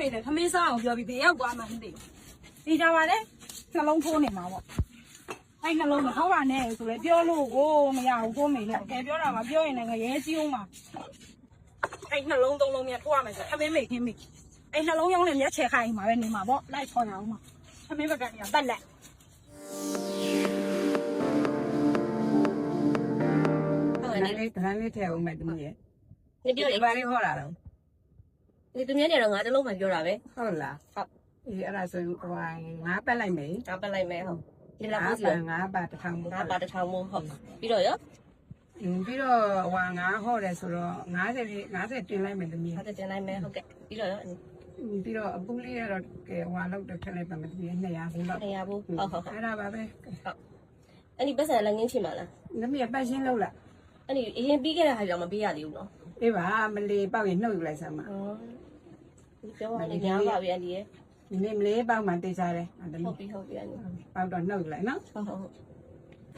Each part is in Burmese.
မေလည်းခမင်းစားအောင်ပြောပြီးဘယ်ရောက်သွားမှမသိဘူးဒီကြပါလေနှလုံးထိုးနေမှာပေါ့အဲ့နှလုံးမထောက်ပါနဲ့ဆိုလေပြောလို့ကိုမရဘူးကိုမေလည်းကဲပြောတာပါပြောရင်လည်းငရဲစည်းအောင်ပါအဲ့နှလုံးသုံးလုံးမြတ်ထိုးရမယ်ဆိုခမင်းမေခင်းမေအဲ့နှလုံးရောင်းနဲ့မြက်ချဲခိုင်းမှာပဲနေမှာပေါ့လိုက်ခေါ်ရအောင်ပါခမင်းဘက်ကနေတက်လက်ဟုတ်ဒါတယ်လေးဒါလေးထည့်အောင်မယ်တမီးရဲ့နေပြောလေဒီပါလေးဟောတာတော့ ဒီသူများနေတော့ငါတလုံးမှပြောတာပဲဟုတ်လားဟုတ်အေးအဲ့ဒါဆိုရင်ဟိုငါပတ်လိုက်မယ်ငါပတ်လိုက်မယ်ဟုတ်ဒီငါလာပို့စီပတ်ငါပတ်တစ်ထောင်ငါပါတစ်ထောင်မို့ဟုတ်ပြီးတော့ရောပြီးတော့ဟိုငါဟောတယ်ဆိုတော့90လေး90တင်လိုက်မယ်တမီးဟာတင်လိုက်မယ်ဟုတ်ကဲ့ပြီးတော့ရောပြီးတော့အပူလေးကတော့ကဲဟိုလောက်တော့ထည့်လိုက်ပါမယ်တမီး200ဘူးလောက်နေရဘူးဟုတ်ဟုတ်ဟုတ်အဲ့ဒါပါပဲအဲ့ဒီပတ်စံလည်းငင်းချင်ပါလားတမီးပတ်ရှင်းလောက်လားအဲ့ဒီအရင်ပြီးခဲ့တဲ့ဟာကြောင့်မပေးရသေးဘူးနော် အေးပါမလီပေါက်ရင်နှုတ်ယူလိုက်စမ်းပါဟုတ်ပြောပါလေညာပါဗျာဒီရဲ့ဒီနေ့မလေးပေါက်မှတေးစားတယ်တမီးဟုတ်ပြီဟုတ်ပြီအဲ့ဒီပေါက်တော့နှုတ်ယူလိုက်နော်ဟုတ်ဟုတ်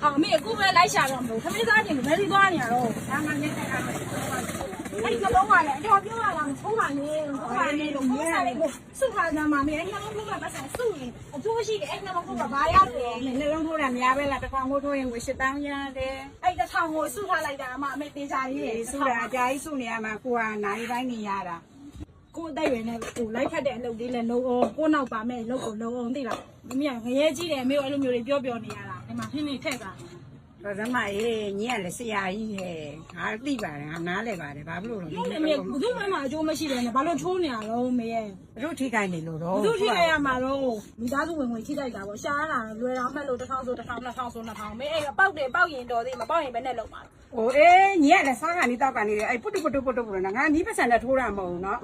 ဟုတ်ဟာမေအခုပဲလိုက်ရှာတော့မလို့ခမင်းစားခြင်းဘယ်လိုသွားနေရတော့ဒါမှမျက်နှာကအဲ့ဒီနှလုံးကလည်းအတော်ပြောရတာမဟုတ်ပါနဲ့ဟုတ်ပါနဲ့လို့ပြောရတယ်ကိုစုခါကြမှာမေအဲ့နှလုံးကပတ်စံစုရင်အကျိုးရှိတယ်အဲ့နှလုံးကဘာရတယ်နှလုံးထိုးတာများပဲလားတစ်ခါမိုးထိုးရင်ဝရှစ်တောင်းရတယ်အဲ့တစ်ထောင်ကိုစုထားလိုက်တာအမအမေတေချာကြီးဒီစုတာအကြာကြီးစုနေရမှာကိုကနိုင်တိုင်းနေရတာကိုအသက်ရွယ်နဲ့ကိုလိုက်ခတ်တဲ့အလုပ်လေးလည်းလုံးအောင်ကိုနောက်ပါမဲ့လုပ်ကိုလုံးအောင်သိလားမမကငရဲကြီးတယ်အမေကအဲ့လိုမျိုးတွေပြောပြောနေရတာ ဒီမှာဖင်းနေထက်တာဘာသမအေးညီကလည်းဆရာကြီးဟဲ့ငါသိပါတယ်ငါနားလဲပါတယ်ဘာဖြစ်လို့လဲဟုတ်တယ်မေဘုသူ့မှမအကျိုးမရှိတယ်နဲ့ဘာလို့ထိုးနေရတော့မေရဲ့ဘလို့ထိခိုက်နေလို့တော့ဘသူထိခဲ့ရမှာတော့မိသားစုဝင်ဝင်ထိလိုက်တာပေါ့ရှားလာလွယ်အောင်မှတ်လို့တစ်ထောင်ဆိုတစ်ထောင်နှစ်ထောင်ဆိုနှစ်ထောင်မေအဲ့အပေါက်တယ်ပေါက်ရင်တော်သေးမပေါက်ရင်ဘယ်နဲ့လုံးမှာ ဟိုအေးညီကလည်းစားကနေတောက်ကနေတယ်အဲ့ပုတ်ပုတ်ပုတ်ပုတ်ပုတ်ငါညီပတ်စံနဲ့ထိုးတာမဟုတ်ဘူးနော်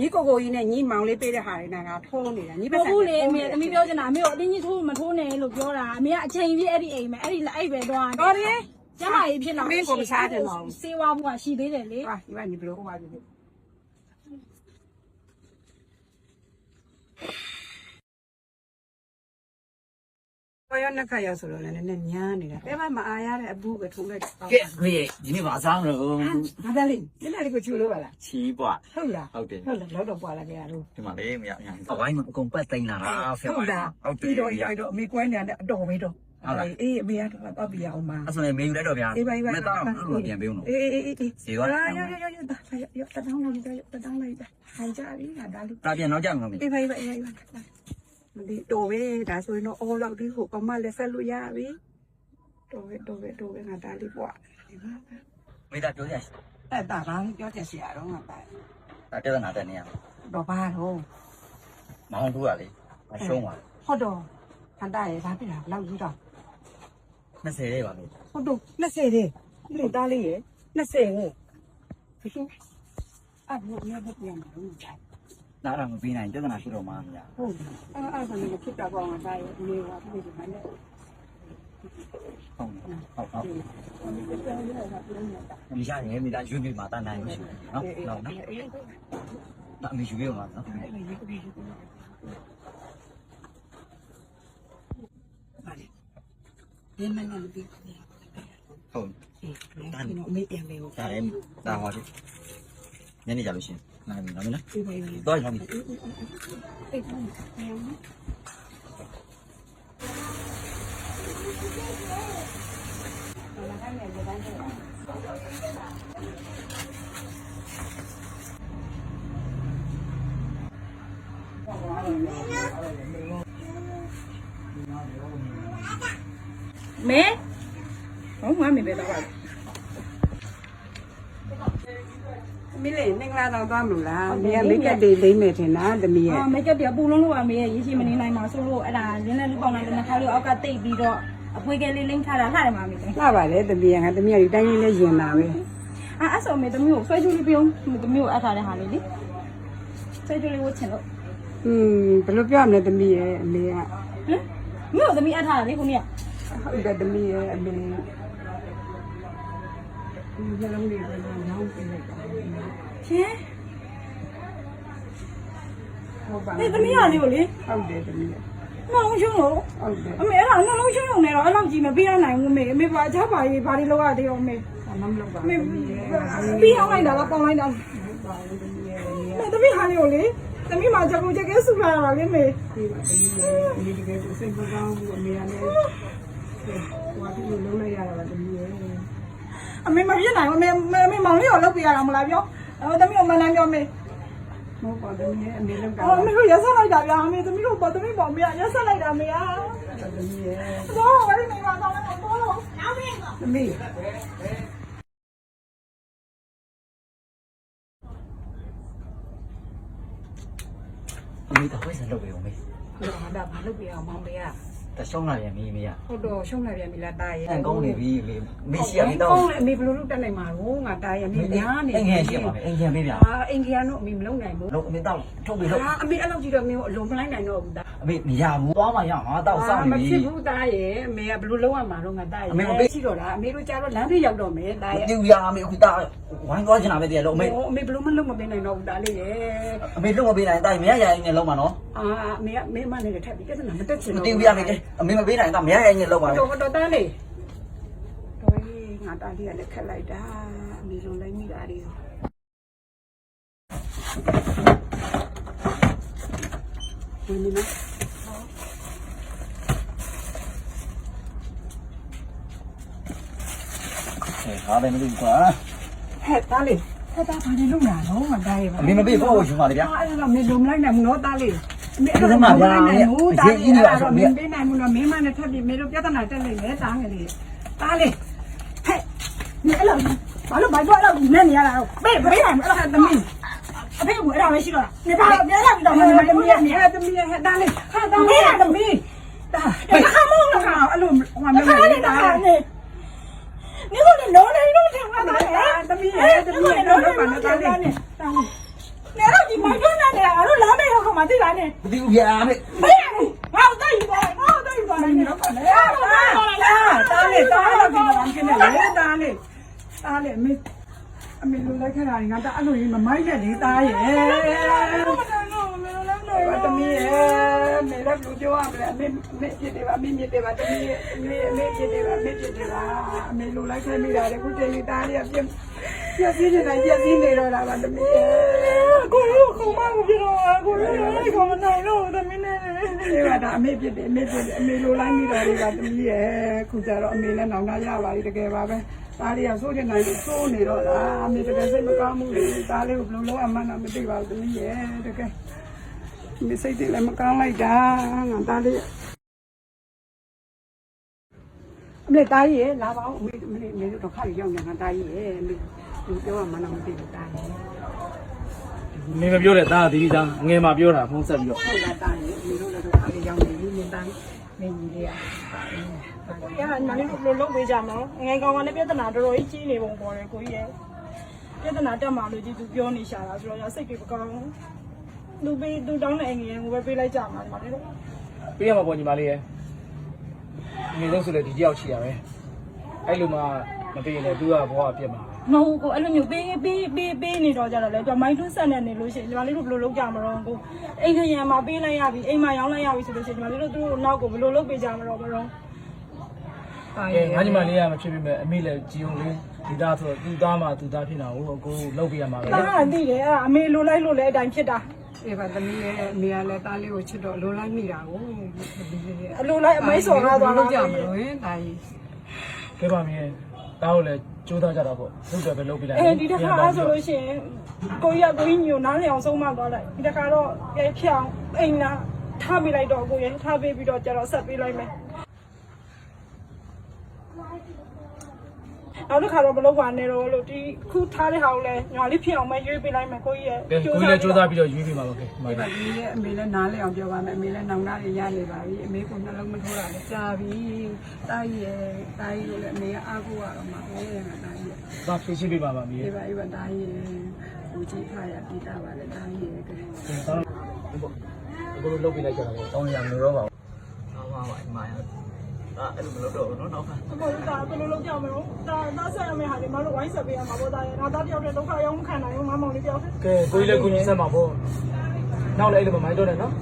ညီကိုကိုကြီးနဲ့ညီမောင်လေးပေးတဲ့ဟာတွေနဲ့ငါထိုးနေတာညီမပတ်ဟုတ်စံဘူးလေအမေအမေပြောချင်တာအမေကအတင်းကြီးထိုးမထိုးနဲ့လို့ပြောတာအမေကအချိန်ပြည့်အဲ့ဒီအိမ်မှာအဲ့ဒီအဲ့ပဲတော့တော်ပြီကျမကြီးဖြစ်လာစေဝါဘူးကရှိသေးတယ်လေဟာဒီကညီဘလို့ဟိုပါ ပြီဘာရနခရဆိုတော့လည်းနည်းနည်းညားနေတာတဲမမအားရတဲ့အဘူးပဲထိုးလိုက်ကဲခွေဒီနေ့ပါစားမလို့ဟာဒါလေးနည်းနည်းလေးကိုချူလို့ပါလားချီးပွားဟုတ်လားဟုတ်တယ်ဟုတ်လားလောက်တော့ပွာလာကြရလို့ဒီမှာလေမရအောင်အဝိုင်းမှာအကုန်ပတ်သိမ်းလာတာဖဲဟုတ်လားဟုတ်တယ်ပြီးတော့ရိုက်တော့အမေကွဲနေတဲ့အတော်ပဲတော့အေးအမေကတော့တော့ပြရအောင်ပါအဲ့ဆိုရင်မေယူလိုက်တော့ဗျာအေးပါအေးပါမတော့လို့ပြန်ပေးဦးနော်အေးအေးအေးစီသွားရရရရရတရတတောင်းလိုက်တတောင်းလိုက်ဟန်ကြပြီငါဒါလေးတာပြန်တော့ကြောက်မှာမေအေးပါအေးပါအေးပါမ ဒီတော်ပဲဒါဆိုရင်တော့အော်လောက်ဒီကိုကမလည်းဆက်လို့ရပြီတော်ပဲတော်ပဲတော်ပဲငါဒါလေးပွားဒီမှာမေတာပြောရစီအဲ့ဒါဘာပြောချက်စီရတော့ငါပါတာတက်နာတက်နေရတော့ဘာတော့မောင်းထိုးရလေမရှုံးပါဟုတ်တော့ခန္ဓာရဲ့ဒါပြတာလောက်ကြီးတော့20လေးပါမေဟုတ်တော့20တဲ့လူသားလေးရဲ့20ကိုဒီလိုအဲ့ဘုရားဘုရားမလို့ကြာ နားတော့မပေးနိုင်တက်နာရှိတော့မှာမရဟုတ်တယ်အဲ့အဲ့ဒါလည်းဖြစ်တာပေါ့ငါသားရဲ့နေပါပြည်တယ်နဲ့ဟုတ်ဟုတ်ဟုတ်ဒီရရင်မေတာရွေးပြီးမှတာနိုင်မရှိဘူးနော်နော်နော်ဒါအမေရွေးရမှာနော်ဒီမနက်ပြီးဟုတ်ဒါနဲ့မေးပြန်ပေးဦးဒါလည်းဒါဟောတယ်ညနေကြလို့ရှင် နိုင်ပြီနော်မင်းဒီပါပြီတော့ရပြီအေးပါ မဲဟုတ်မှမေပဲတော့ပါမင်းလေးနင်္ဂလာတော့သွားမလို့လားမင်းကမိတ်ကပ်တွေလိမ့်မယ်ထင်လားတမီးရဲ့အာမိတ်ကပ်တွေပူလုံးလို့အမေရဲ့ရေးရှိမနေနိုင်ပါဆိုလို့အဲ့ဒါရင်းနဲ့လူပေါင်းလိုက်တဲ့နှစ်ခါလေးအောက်ကတိတ်ပြီးတော့အဖွေးကလေးလိမ့်ထားတာလှတယ်မှာမေလေလှပါလေတမီးကငါတမီးကဒီတိုင်းလေးလေးရင်လာပဲအာအဲ့ဆိုမေသမီးကိုဆွဲချိုးလေးပြုံးသမီးကိုအပ်ထားတဲ့ဟာလေးလေဆွဲချိုးလေးဝတ်ချင်လို့อืมဘယ်လိုပြောရမလဲတမီးရဲ့အမေကဟမ်မြို့သမီးအပ်ထားတာလေခုနေ့ကဟုတ်တယ်တမီးရဲ့အမေ ဒီနှလုံးလေးကလည်းရောင်းပေးလိုက်တာရှင်ဟုတ်ပါအေးသမီးရလေးကိုလေဟုတ်တယ်တမီးရဲ့နှလုံးရှုံးလို့ဟုတ်တယ်အမေအဲ့ဒါနှလုံးရှုံးရုံနဲ့တော့အဲ့လောက်ကြီးမပြရနိုင်ဘူးမေအမေဘာချပါရေးဘာတွေလောက်ရသေးရောမေအမမလုပ်ပါမေဘူးတမီးရဲ့ပြီးအောင်လိုက်တာလားပေါင်လိုက်တာလားဟုတ်ပါဘူးတမီးရဲ့မေသမီးဟာလေးကိုလေတသမီးမချက်ကိုချက်ကဲဆူလာတာလေမေဒီပါဒီဒီတကယ်စိတ်မကောင်းဘူးအမေကလည်းဟိုဒီလိုလုံးလိုက်ရတာပါတမီးရဲ့ အမေမပြစ်နိုင်ဘူးအမေအမေမောင်လေးကိုလုပ်ပြရတာမလားပြောအဲသမီးကိုမလန်းပြောမေမဟုတ်ပါတမီးရဲ့အမေလုံးတာအော်အမေတို့ရက်ဆက်လိုက်တာဗျာအမေသမီးတို့ပေါ်သမီးပေါ်မေရက်ဆက်လိုက်တာမေอ่ะတမီးရဲ့တော့ဘာလို့နေမှာတော့လဲတော့တော့တမီးအမေတော့ဝိုင်းစလုပ်ပေးအောင်မေဟာဒါဘာလုပ်ပြအောင်မောင်လေးက တရှောင်းလာပြန်ပြီမေကဟုတ်တော့ရှုံးလာပြန်ပြီလားတာရဲ့အန်ကောင်းနေပြီမေမေရှိရပြီတော့ကောင်းလေအမေဘယ်လိုလုပ်တတ်နိုင်မှာလို့ငါတာရဲ့အမေများနေအင်ငယ်ရှိပါမယ်အင်ငယ်ပေးပြအာအင်ဂျီယာတော့အမေမလုပ်နိုင်ဘူးလို့အမေတော့ထုတ်ပြီးလို့အာအမေအဲ့လောက်ကြည့်တော့အမေကိုအလုံးမလိုက်နိုင်တော့ဘူးတာအမေမရဘူးသွားမှရမှာတော့စောင့်မနေပြီဖြစ်ဘူးတာရဲ့အမေကဘယ်လိုလုပ်ရမှာတော့ငါတာရဲ့ရှိတော့လားအမေတို့ကြတော့လမ်းပြေးရောက်တော့မယ်တာရဲ့တူရအမေအခုတာဝိုင်းသွားချင်တာပဲတည်းလို့အမေအမေဘယ်လိုမလုပ်မပေးနိုင်တော့ဘူးတာလေးရဲ့အမေလုံးမပေးနိုင်တိုင်းမရရရင်လည်းလုံးမှာနော်အာအမေကမင်းမနဲ့ထပ်ပြီးပြဿနာမတက်ချင်မတော့တူရမေအမေမပေးနိုင်တော့မရရရင်လုံးမှာပဲတော့တော့တားလေတော့ငါတားလေးကလည်းခက်လိုက်တာအမေလုံးလိုက်မိတာလေးဝင်နေနော်ဟာပဲမလို့ကွာဟဲ့တားလေးဟဲ့တားဘာလို့လုပ်လာတော့ငါတားရဲ့အမေမပေးဖို့ယူပါလေဗျာအဲ့ဒါမေလုံးလိုက်နိုင်မလို့တားလေး မေအဲ့ဒါမလိုက်နိုင်ဘူးတားလေးအဲ့ဒါမင်းပေးနိုင်ဘူးနော်မင်းမနဲ့ထပ်ပြီးမေတို့ပြဿနာတက်နေလေတားငယ်လေးတားလေးဟဲ့နေအဲ့လိုဘာလို့ဘာလို့အဲ့လိုနဲ့နေရတာပေးပေးနိုင်မလားသမီးအဖေကအဲ့ဒါပဲရှိတော့နေပါတော့ပြန်လာပြီးတော့ဟဲ့မသမီးမရဲ့မြင်ဟဲ့သမီးရဲ့ဟဲ့တားလေးဟဲ့တားမေးလေးရသမီးတာဟဲ့ခါမောင်းလားခါအဲ့လိုဟိုမခါလို့နေလေတာတားနေနေကိုလည်းလုံးနေလို့ထင်တာလေသမီးရဲ့သမီးရဲ့တော့ပါနဲ့တားလေးတားလေးနေတော့ဒီမိုက်တွန်းနေတာငါတို့လမ်း မေးတော့ခါမှသိလားနေမတူဗျာအမေမေးငါ့ကိုတိုက်ယူသွားငါ့ကိုတိုက်ယူသွားနေတော့ခါလေတားတားလေးတားလို့ပြောင်းနေလေတားလေးတားလေးမေအမေလိုလိုက်ခတာငါတားအဲ့လိုကြီးမမိုက်နဲ့လေတားရဲ့ပါတမီးရဲ့ မေလည်းဘလူပြောရမလဲအမေမေပြစ်တယ်ပါအမေမြစ်တယ်ပါတမီးရဲ့အမေအမေပြစ်တယ်ပါအမေပြစ်တယ်ပါအမေလိုလိုက်ခဲမိတာလေခုချိန်ကြီးတားလေးကပြက်ပြက်စီးနေတာပြက်စီးနေတော့တာပါတမီးရဲ့ကိုရိုးခုမကိုပြတော့ကိုရိုးလည်းခေါမနိုင်တော့သမီးနဲ့ဒီကဒါအမေပြစ်တယ်အမေပြစ်တယ်အမေလိုလိုက်မိတော့လေပါတမီးရဲ့ခုကျတော့အမေလည်းနောင်တရပါပြီတကယ်ပါပဲဒါလေးကစိုးနေနိုင်လို့စိုးနေတော့လားအမေတကယ်စိတ်မကောင်းဘူးလေဒါလေးကိုဘယ်လိုလုပ်အမှန်းတော့မသိပါဘူးတမီးရဲ့တကယ် မေစိတ်တွေလည်းမကောင်းလိုက်တာငါဒါလေးအမေတားကြီးရဲ့လာပါဦးအမေအမေအမေတို့တော့ခါရရောက်နေတာတားကြီးရဲ့အမေသူပြောမှမမသိဘူးတားကြီးမင်းမပြောတဲ့သားကဒီဒီသားငယ်မှပြောတာဖုံးဆက်ပြီးတော့ဟုတ်လားတားကြီးအမေတို့လည်းတော့ခါရရောက်နေပြီမင်းတားမင်းကြီးလေးอ่ะကိုရညီလေးတို့ဘယ်လိုလုပ်ပေးကြမလဲငယ်ကောင်ကလည်းပြဿနာတော်တော်ကြီးကြီးနေပုံပေါ်တယ်ကိုကြီးရဲ့ပြဿနာတက်မှလို့ကြီးသူပြောနေရှာတာဆိုတော့ရစိတ်ကြီးမကောင်းဘူး သူပေးသူတောင်းတဲ့အင်ကြီးကိုပဲပေးလိုက်ကြမှာဒီမှာလေတော့ပေးရမှာပေါ့ညီမလေးရဲ့ငယ်ဆုံးဆိုလေဒီတယောက်ချီရပဲအဲ့လိုမှမပေးရင်လည်းသူကဘောကပြက်မှာမဟုတ်ကိုအဲ့လိုမျိုးပေးပေးပေးပေးနေတော့ကြတော့လေကျွန်မိုင်းထွန်းဆက်နေနေလို့ရှိရင်ညီမလေးတို့ဘယ်လိုလုပ်ကြမလို့ကိုအိမ်ခရံမှာပေးလိုက်ရပြီအိမ်မှာရောင်းလိုက်ရပြီဆိုလို့ရှိရင်ညီမလေးတို့သူတို့နောက်ကိုဘယ်လိုလုပ်ပေးကြမလို့မလို့တားအဲကြီးငါညီမလေးကမဖြစ်ပြီမဲ့အမေလည်းကြည်ုံလေးဒီသားဆိုတော့သူသားမှသူသားဖြစ်တာကိုအကိုလောက်ပေးရမှာပဲတားသိတယ်အဲ့အမေလိုလိုက်လို့လည်းအတိုင်းဖြစ်တာ အေးပါသမီးရဲ့အမေကလည်းတားလေးကိုချစ်တော့လိုလိုက်မိတာကိုအလိုလိုက်အမိတ်ဆော်ကားသွားတာကြမလို့ရင်တားကြီးကဲပါမင်းသားကိုလည်းကြိုးစားကြတာပေါ့လုပ်တယ်ပဲလုပ်ပေးလိုက်အဲဒီတစ်ခါဆိုလို့ရှိရင်ကိုကြီးကကိုကြီးညိုနားလည်အောင်ဆုံးမသွားလိုက်ဒီတစ်ခါတော့ပြဖြောင်းအိမ်လာထားပေးလိုက်တော့ကိုရင်ထားပေးပြီးတော့ကျတော့ဆက်ပေးလိုက်မယ် နောက်တစ်ခါတော့မလုပ်ပါနဲ့တော့လို့ဒီခုထားတဲ့ဟာကိုလည်းညာလေးဖြစ်အောင်ပဲရွေးပေးလိုက်မယ်ကိုကြီးရဲ့ကဲကိုကြီးလည်းကြိုးစားပြီးတော့ယူပေးပါပါကဲဒီမှာဒီပါဒီရဲ့အမေလည်းနားလေအောင်ပြောပါမယ်အမေလည်းနောင်နာတွေရနေပါပြီအမေကနှလုံးမထိုးတာလည်းကြာပြီတားကြီးရဲ့တားကြီးကိုလည်းအမေကအားကိုးရတော့မှာပဲငါတားကြီးရဲ့သားဖြည့်ရှင်းပေးပါပါမင်းဒီပါဒီပါတားကြီးရဲ့ဦးကြီးခါရပြီးတာပါလေတားကြီးရဲ့ကဲသားအကိုတို့လုပ်ပေးလိုက်ကြတာပေါ့တောင်းရမလို့တော့ပါဘူးဟောပါပါအမရ ဒါအဲ့လိုမလုပ်တော့ဘူးနော်နောက်ကမဟုတ်ဘူးဒါဘယ်လိုလုပ်ကြမလို့ဒါသားဆက်ရမယ့်ဟာဒီမလို့ဝိုင်းဆက်ပေးရမှာပေါ့ဒါရဒါသားတယောက်တည်းဒုက္ခရောက်မှခံနိုင်ဘူးမမောင်လေးတယောက်တည်းကဲကိုကြီးလည်းကိုကြီးဆက်မှာပေါ့နောက်လည်းအဲ့လိုမမိုင်းတော့နဲ့နော်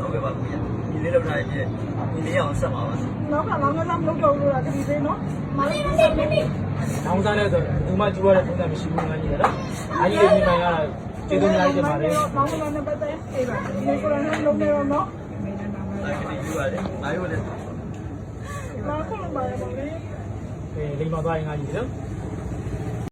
ဟုတ်ကဲ့ပါကိုကြီးဒီလေးလောက်နိုင်ပြည့်ဒီလေးအောင်ဆက်ပါပါနောက်ကငါမျိုးသားမလုပ်တော့ဘူးလားတတိသေးနော်မလေးဆက်ပေးပြီနောင်စားလဲဆိုဘူးမကျူရတဲ့ပုံစံမရှိဘူးငါကြီးကတော့အားကြီးတွေဒီပိုင်းကကျေးဇူးများကြီးတင်ပါတယ်မောင်မနဲ့ပတ်သက်အေးပါဒီကိုရမ်းလုံးနေရောနော်အဲ့ဒီယူရတယ်အားရလဲ မခုမပါဘူးလေ။အဲလိမ္မာသွားရင်ငါကြီးနော်။